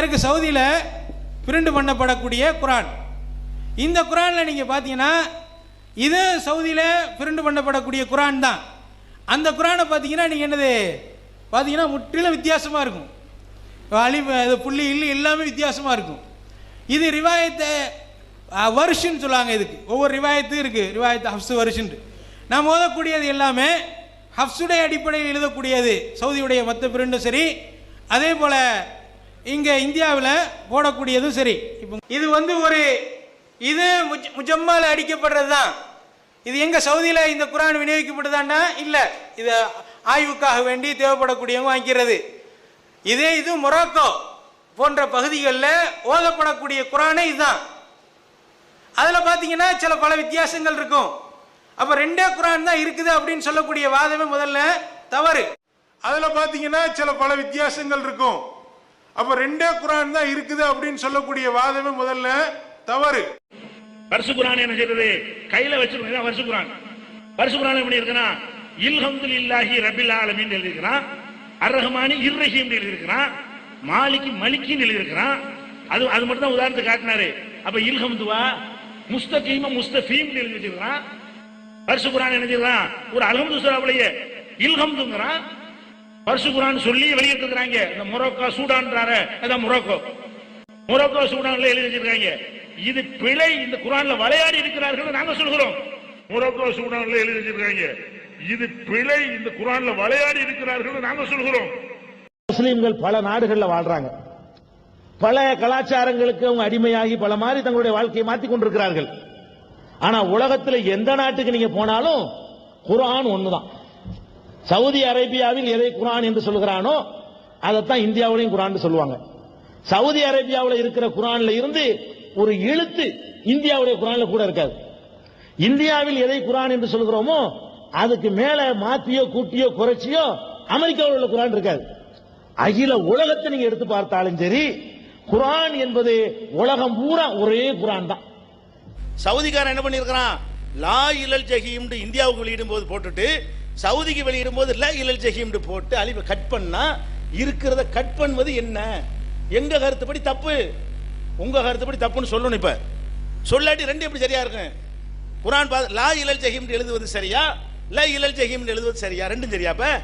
இருக்கு சவுதியில் பிரிண்ட் பண்ணப்படக்கூடிய குரான். இந்த குரானில் நீங்கள் பார்த்தீங்கன்னா இது சவுதியில் பிரிண்ட் பண்ணப்படக்கூடிய குரான் தான். அந்த குரானை பார்த்தீங்கன்னா நீங்கள் என்னது? பார்த்தீங்கன்னா முற்றிலும் வித்தியாசமாக இருக்கும். அழி அது புள்ளி இல்லி எல்லாமே வித்தியாசமாக இருக்கும். இது ரிவாயத்தை வருஷன்னு சொல்லுவாங்க இதுக்கு. ஒவ்வொரு ரிவாயத்தும் இருக்குது ரிவாயத்து ஹப்ஸு வருஷன்ட்டு. நாம் ஓதக்கூடியது எல்லாமே ஹப்ஸுடைய அடிப்படையில் எழுதக்கூடியது. சவுதியுடைய மற்ற பிரிண்டும் சரி. அதே போல் இங்கே இந்தியாவில் போடக்கூடியதும் சரி. இப்போ இது வந்து ஒரு இது முஜ் முஜம்மால் அடிக்கப்படுறது தான் இது எங்கே சவுதியில் இந்த குரான் விநியோகிக்கப்படுதான்னா இல்லை இது ஆய்வுக்காக வேண்டி தேவைப்படக்கூடியவங்க வாங்கிக்கிறது. இதே இது மொராக்கோ போன்ற பகுதிகளில் ஓதப்படக்கூடிய குரானே இதுதான். அதில் பார்த்தீங்கன்னா சில பல வித்தியாசங்கள் இருக்கும். அப்போ ரெண்டே குரான் தான் இருக்குது அப்படின்னு சொல்லக்கூடிய வாதமே முதல்ல தவறு. அதில் பார்த்தீங்கன்னா சில பல வித்தியாசங்கள் இருக்கும். அப்போ ரெண்டே குரான் தான் இருக்குது அப்படின்னு சொல்லக்கூடிய வாதமே முதல்ல தவறு. வருஷ குரான் என்ன செய்யறது கையில வச்சிருக்கோம் வருஷ குரான். வருஷ குரான் எப்படி இருக்குன்னா இல்ஹம்துல் இல்லாஹி ரபில் ஆலமின் எழுதியிருக்கிறான். அர் ரஹ்மானி இர்ரஹீம் எழுதியிருக்கிறான். மாலிக்கு மலிக்கின்னு எழுதியிருக்கிறான். அது அது மட்டும் தான் உதாரணத்துக்கு காட்டினாரு. அப்ப இல்ஹம்துவா முஸ்தகீம முஸ்தபீம் எழுதி வச்சிருக்கிறான். வருஷ குரான் என்ன செய்யறான்? ஒரு அலமது சூறாவுலயே இல்ஹம்துங்கிறான் பர்சுகுரான் குரான் சொல்லி வெளியிட்டிருக்கிறாங்க. இந்த மொரோக்கோ சூடான்றாரு. அதான் மொரோக்கோ. மொரோக்கோ சூடான்ல எழுதி வச்சிருக்காங்க. இது பிழை இந்த குரான்ல விளையாடி இருக்கிறார்கள் நாங்க சொல்கிறோம். மொரோக்கோ சூடான்ல எழுதி வச்சிருக்காங்க. இது பிழை இந்த குரான்ல விளையாடி இருக்கிறார்கள் நாங்க சொல்கிறோம். முஸ்லீம்கள் பல நாடுகள்ல வாழ்றாங்க. பல கலாச்சாரங்களுக்கு அவங்க அடிமையாகி பல மாதிரி தங்களுடைய வாழ்க்கையை மாற்றிக் கொண்டிருக்கிறார்கள். ஆனா உலகத்துல எந்த நாட்டுக்கு நீங்க போனாலும் குரான் ஒண்ணுதான். சவுதி அரேபியாவில் எதை குரான் என்று சொல்கிறானோ அதைத்தான் இந்தியாவிலையும் குரான் சொல்லுவாங்க. சவுதி அரேபியாவில் இருக்கிற குரான்ல இருந்து ஒரு எழுத்து இந்தியாவுடைய குரான்ல கூட இருக்காது. இந்தியாவில் எதை குரான் என்று சொல்கிறோமோ அதுக்கு மேல மாத்தியோ கூட்டியோ குறைச்சியோ அமெரிக்காவில் உள்ள குரான் இருக்காது. அகில உலகத்தை நீங்க எடுத்து பார்த்தாலும் சரி குரான் என்பது உலகம் பூரா ஒரே குரான் தான். சவுதிக்காரன் என்ன பண்ணியிருக்கிறான்? லா இலல் ஜஹீம்னு இந்தியாவுக்கு வெளியிடும் போது போட்டுட்டு சவுதிக்கு வெளியிடும் போது ல இலல் ஜஹீம்னு போட்டு அழிவை கட் பண்ணா இருக்கிறத கட் பண்ணுவது என்ன? எங்க கருத்துப்படி தப்பு? உங்க கருத்துப்படி தப்புன்னு சொல்லணும் இப்ப. சொல்லாட்டி ரெண்டு எப்படி சரியா இருக்கும்? குரான் பா- லா இலல் ஜஹீம்னு எழுதுவது சரியா? ல இலல் ஜஹீம்னு எழுதுவது சரியா? ரெண்டும் சரியா இப்ப?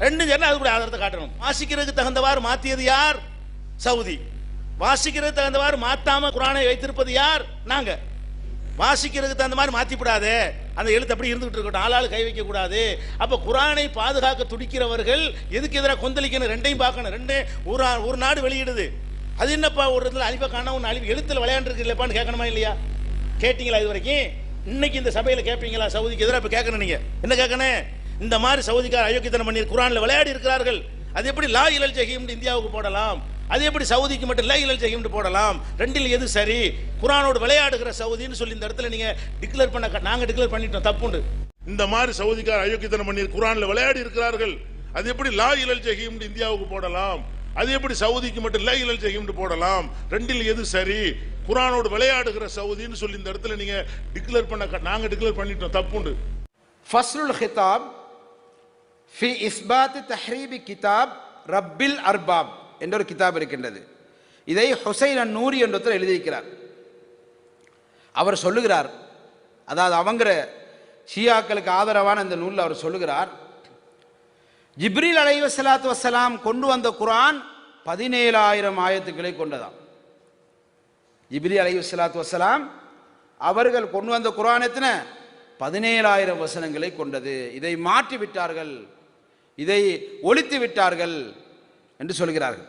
ரெண்டும் சரியா அது கூட ஆதாரத்தை காட்டணும். வாசிக்கிறதுக்கு தகுந்தவாறு மாத்தியது யார்? சவுதி. வாசிக்கிறதுக்கு தகுந்தவாறு மாத்தாம குரானை வைத்திருப்பது யார்? நாங்க. வாசிக்கிறதுக்கு தகுந்த மாதிரி மாத்திவிடாதே அந்த எழுத்து அப்படி இருந்துகிட்டு இருக்கட்டும். ஆளாள் கை வைக்க கூடாது அப்ப குரானை பாதுகாக்க துடிக்கிறவர்கள் எதுக்கு எதிராக கொந்தளிக்கணும்? ரெண்டையும் பார்க்கணும். ரெண்டே ஒரு ஆ- ஒரு நாடு வெளியிடுது. அது என்னப்பா ஒரு இடத்துல அழிவை காண ஒன்று அழிவு எழுத்துல விளையாண்டுருக்கு இல்லைப்பான்னு கேட்கணுமா இல்லையா? கேட்டீங்களா இது வரைக்கும்? இன்னைக்கு இந்த சபையில் கேட்பீங்களா? சவுதிக்கு எதிராக இப்போ கேட்கணும் நீங்க. என்ன கேட்கணும்? இந்த மாதிரி சவுதிக்கார் அயோக்கியத்தனம் பண்ணி குரானில் விளையாடி இருக்கிறார்கள். அது எப்படி லா இலல் ஜஹீம் இந்தியாவுக்கு போடலாம்? அது எப்படி சவுதிக்கு மட்டும் லைலல் செய்யும்னு போடலாம்? ரெண்டில் எது சரி? குரானோடு விளையாடுகிற சவுதின்னு சொல்லி இந்த இடத்துல நீங்கள் டிக்ளேர் பண்ண நாங்கள் டிக்ளேர் பண்ணிட்டோம். தப்புண்டு. இந்த மாதிரி சவுதிக்கார் அயோக்கியத்தனம் பண்ணி குரானில் விளையாடி இருக்கிறார்கள். அது எப்படி லா இலல் ஜஹீம்னு இந்தியாவுக்கு போடலாம்? அது எப்படி சவுதிக்கு மட்டும் லா இலல் ஜஹீம்னு போடலாம்? ரெண்டில் எது சரி? குரானோடு விளையாடுகிற சவுதின்னு சொல்லி இந்த இடத்துல நீங்கள் டிக்ளேர் பண்ண நாங்கள் டிக்ளேர் பண்ணிட்டோம். தப்புண்டு. ஃபஸ்லுல் ஹிதாப் ஃபி இஸ்பாத் தஹ்ரீபி கிதாப் ரப்பில் அர்பாப். என்ற ஒரு கிதாப் இருக்கின்றது. இதை ஹுசைன் அன் நூரி என்றொருத்தர் எழுதியிருக்கிறார். அவர் சொல்லுகிறார். அதாவது அவங்கிற ஷியாக்களுக்கு ஆதரவான இந்த நூலில் அவர் சொல்லுகிறார். ஜிப்ரீல் அலை வசலாத்து வசலாம் கொண்டு வந்த குரான் பதினேழாயிரம் ஆயத்துக்களை கொண்டதாம். ஜிப்ரி அலை வசலாத்து வசலாம் அவர்கள் கொண்டு வந்த குரான் எத்தனை? பதினேழாயிரம் வசனங்களை கொண்டது. இதை மாற்றி விட்டார்கள். இதை ஒழித்து விட்டார்கள். என்று சொல்கிறார்கள்.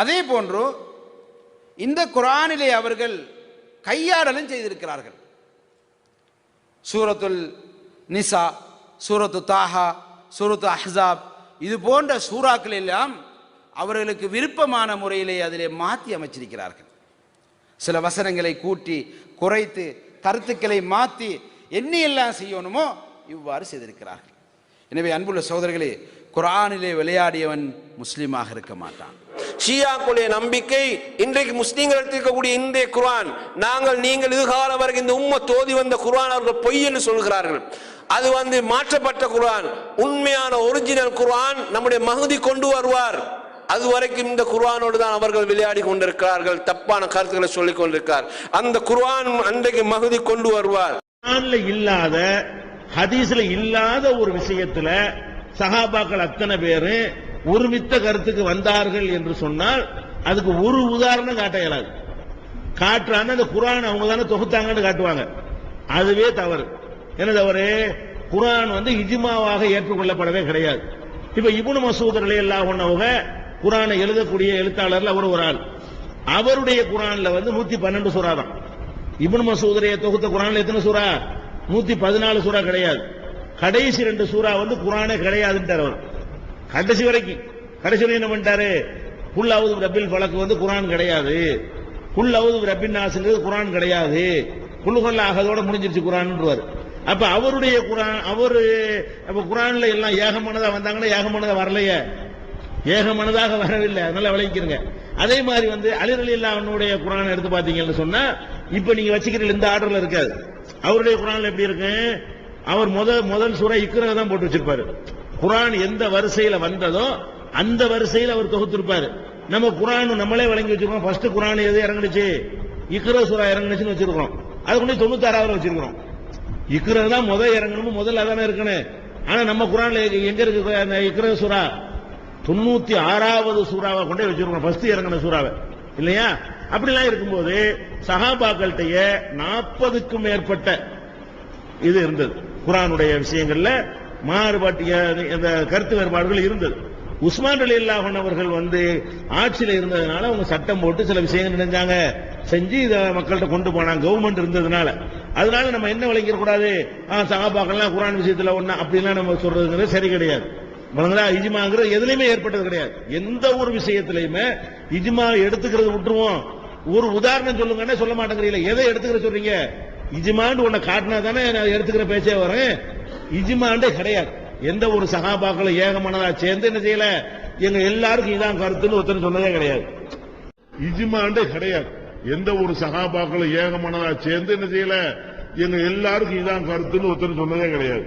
அதே போன்று இந்த குரானிலே அவர்கள் கையாடலும் செய்திருக்கிறார்கள். சூரத்துல் நிசா சூரத்து தாஹா சூரத்து அஹாப் இது போன்ற சூறாக்கள் எல்லாம் அவர்களுக்கு விருப்பமான முறையிலே அதிலே மாற்றி அமைச்சிருக்கிறார்கள். சில வசனங்களை கூட்டி குறைத்து கருத்துக்களை மாற்றி என்ன எல்லாம் செய்யணுமோ இவ்வாறு செய்திருக்கிறார்கள். எனவே அன்புள்ள சகோதரர்களே குர்ஆனிலே விளையாடியவன் முஸ்லீமாக இருக்க மாட்டான். ஷியாக்களுடைய நம்பிக்கை இன்றைக்கு முஸ்லீம்கள் எடுத்திருக்கக்கூடிய இந்த குர்ஆன் நாங்கள் நீங்கள் இதுகாலம் வரைக்கும் இந்த உம்ம தோதி வந்த குர்ஆன் அவர்கள் பொய் என்று சொல்கிறார்கள். அது வந்து மாற்றப்பட்ட குர்ஆன் உண்மையான ஒரிஜினல் குர்ஆன் நம்முடைய மகுதி கொண்டு வருவார். அது வரைக்கும் இந்த குர்ஆனோடு தான் அவர்கள் விளையாடி கொண்டிருக்கிறார்கள் தப்பான கருத்துக்களை சொல்லிக் கொண்டிருக்கிறார். அந்த குர்ஆன் அன்றைக்கு மகுதி கொண்டு வருவார். இல்லாத ஹதீஸ்ல இல்லாத ஒரு விஷயத்துல சஹாபாக்கள் அத்தனை பேரு ஒருமித்த கருத்துக்கு வந்தார்கள் என்று சொன்னால் அதுக்கு ஒரு உதாரணம் காட்ட இயலாது. காட்டுறாங்க அந்த குரான் அவங்க தானே தொகுத்தாங்கன்னு காட்டுவாங்க. அதுவே தவறு. என்ன தவறு? குரான் வந்து இஜிமாவாக ஏற்றுக்கொள்ளப்படவே கிடையாது. இப்ப இபுனு மசூத் ரலியல்லாஹு அன்ஹுவங்க குரானை எழுதக்கூடிய எழுத்தாளர்ல அவர் ஒரு ஆள். அவருடைய குரான்ல வந்து 112 சூரா தான் இபுன் மசூதரைய தொகுத்த குரான்ல எத்தனை நூத்தி பதினாலு சூறா கிடையாது. கடைசி ரெண்டு சூறா வந்து குரானே கிடையாதுன்றார் அவர். கடைசி வரைக்கும். கடைசி வரைக்கும் என்ன பண்ணிட்டாரு? புல்லாவது ரப்பில் பழக்கு வந்து குரான் கிடையாது. புல் அவுது ரப்பின் நாசுங்கிறது குரான் கிடையாது. குல்லுகல்ல ஆகதோட முடிஞ்சிருச்சு குர்ஆன்ன்றவர் அப்ப அவருடைய குரான் அவரு அப்ப குரான்ல எல்லாம் ஏகமானதா வந்தாங்கன்னா ஏகமானதா வரலையே. ஏகமானதாக வரவில்லை. அதனால விளைவிக்கிறங்க அதே மாதிரி வந்து அலிரலி அல்லாஹ்வுடைய குரான் எடுத்து பாத்தீங்கன்னு சொன்னா இப்ப நீங்க வச்சுக்கிறீங்க இந்த ஆர்டர்ல இருக்காது. அவருடைய குர்ஆன்ல எப்படி இருக்கு? அவர் முதல் முதல் சூறா இக்ரா தான் போட்டு வச்சிருப்பாரு. குரான் எந்த வரிசையில வந்ததோ அந்த வரிசையில் அவர் தொகுத்திருப்பாரு. நம்ம குரான் நம்மளே வழங்கி வச்சிருக்கோம். ஃபர்ஸ்ட் குரான் எது இறங்குனுச்சு? இக்ரா சூறா இறங்குனுச்சுன்னு வச்சிருக்கோம் அது கொண்டு தொண்ணூத்தாறாவது வச்சிருக்கிறோம். இக்ரா தான் முதல் இறங்கணும் முதல்ல தானே இருக்கணும். ஆனா நம்ம குர்ஆன்ல எங்க இருக்கு அந்த இக்ரா சூறா? தொண்ணூத்தி ஆறாவது சூறாவை கொண்டே வச்சிருக்கோம் ஃபர்ஸ்ட் இறங்கின சூறாவை. இல்லையா? அப்படிலாம் இருக்கும்போது சகாபாக்கள்கிட்டய நாற்பதுக்கும் மேற்பட்ட இது இருந்தது. குரானுடைய விஷயங்கள்ல மாறுபாட்டு இந்த கருத்து வேறுபாடுகள் இருந்தது. உஸ்மான் அலி அல்லாஹன் அவர்கள் வந்து ஆட்சியில் இருந்ததுனால அவங்க சட்டம் போட்டு சில விஷயங்கள் நினைஞ்சாங்க. செஞ்சு இதை மக்கள்கிட்ட கொண்டு போனாங்க. கவர்மெண்ட் இருந்ததுனால. அதனால நம்ம என்ன விளங்கிட கூடாது? ஆ, சஹாபாக்கள்லாம் குர்ஆன் விஷயத்துல ஒண்ணா அப்படிலாம் நம்ம சொல்றதுங்கிறது சரி கிடையாது. வணங்குதா இஜ்மாங்கிறது எதுலையுமே ஏற்பட்டது கிடையாது. எந்த ஒரு விஷயத்திலையுமே இஜ்மா எடுத்துக்கிறது விட்டுருவோம். ஒரு உதாரணம் சொல்லுங்கன்னா சொல்ல மாட்டேங்கிறீங்க எதை எடுத்துக்கிற சொல்றீங்க? இஜிமாண்டு உன்னை காட்டினா தானே நான் எடுத்துக்கிற பேச்சே வரேன் இஜிமாண்டே கிடையாது. எந்த ஒரு சகாபாக்களும் ஏகமானதா சேர்ந்து என்ன செய்யல? எங்க எல்லாருக்கும் இதான் கருத்துன்னு ஒருத்தர் சொன்னதே கிடையாது. இஜிமாண்டே கிடையாது. எந்த ஒரு சகாபாக்களும் ஏகமானதா சேர்ந்து என்ன செய்யல? எங்க எல்லாருக்கும் இதான் கருத்துன்னு ஒருத்தர் சொன்னதே கிடையாது.